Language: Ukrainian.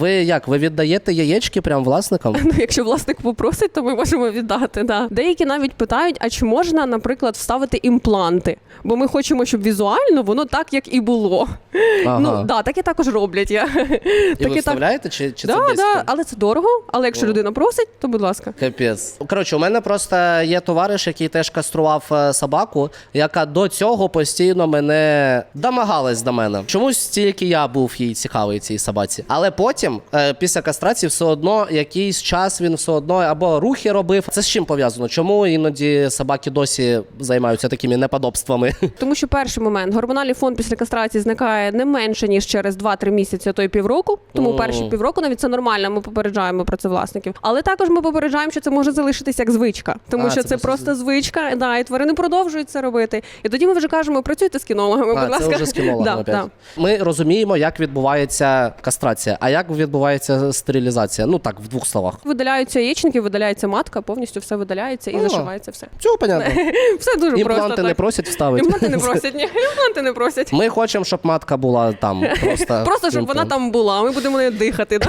Ви як? Ви віддаєте яєчки прям власникам? Ну, якщо власник попросить, то ми можемо віддати. Да. Деякі навіть питають, а чи можна, наприклад, вставити імпланти? Бо ми хочемо, щоб візуально воно так, як і було. Ага. Ну да, таке також роблять. Я. І ви вставляєте чи, чи да, це да, але це дорого. Але якщо О. людина просить, то будь ласка. Капець. Коротше, у мене просто є товариш, який теж кастрував е, собаку, яка до цього постійно мене домагалась до мене. Чомусь тільки я був їй цікавий цій собаці. Але потім, е, після кастрації, все одно якийсь час він все одно або рухи робив. Це з чим пов'язано? Чому іноді собаки досі займаються такими неподобствами? Тому що перший момент гормональний фон після кастрації зникає не менше ніж через 2-3 місяці, а то й півроку. Тому Мгм. перші півроку навіть це нормально. Ми попереджаємо про це власників. Але також ми попереджаємо, що це може залишитися як звичка, тому А, що це це, просто звичка. Да, і тварини продовжують це робити. І тоді ми вже кажемо, працюйте з кінологами. А, будь це ласка, вже з кінологом да, да. Ми розуміємо, як відбувається кастрація, а як відбувається стерилізація. Ну так, в двох словах. Видаляються яєчники, видаляється матка, повністю все видаляється і О. зашивається все. Цього понятно. Все дуже просто. Імпланти не так. просять вставити. Імпланти не просять, ні, імпланти не просять. Ми хочемо, щоб матка була там. Просто, Просто щоб вона там була, а ми будемо нею дихати. да.